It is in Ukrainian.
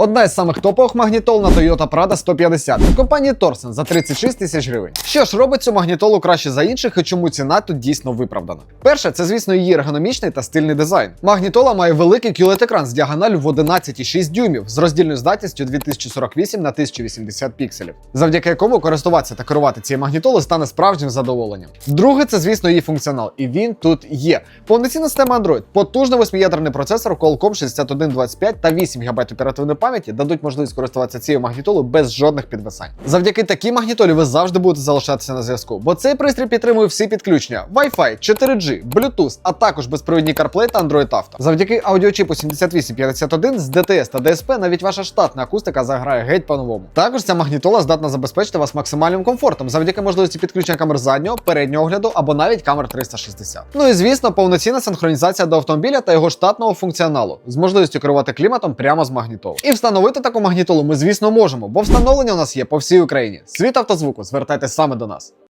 Одна із самих топових магнітол на Toyota Prado 150 від компанії Torsen за 36 тисяч гривень. Що ж робить цю магнітолу краще за інших і чому ціна тут дійсно виправдана? Перше, це звісно її ергономічний та стильний дизайн. Магнітола має великий QLED-екран з діагоналю в 11,6 дюймів з роздільною здатністю 2048 на 1080 пікселів, завдяки якому користуватися та керувати цією магнітолою стане справжнім задоволенням. Друге, це звісно її функціонал, і він тут є. Повноцінна система Android, потужний восьмиядерний процесор Qualcomm 6125 та 8 ГБ оперативної пам'яті дадуть можливість користуватися цією магнітолою без жодних підвисань. Завдяки такій магнітолі ви завжди будете залишатися на зв'язку, бо цей пристрій підтримує всі підключення: Wi-Fi, 4G, Bluetooth, а також безпровідні CarPlay та Android Auto. Завдяки аудіочіпу 7851 з DTS та DSP навіть ваша штатна акустика заграє геть по-новому. Також ця магнітола здатна забезпечити вас максимальним комфортом завдяки можливості підключення камер заднього, переднього огляду або навіть камер 360. Ну і звісно, повноцінна синхронізація до автомобіля та його штатного функціоналу з можливістю керувати кліматом прямо з магнітолу. І встановити таку магнітолу ми, звісно, можемо, бо встановлення у нас є по всій Україні. Світ автозвуку, звертайтесь саме до нас.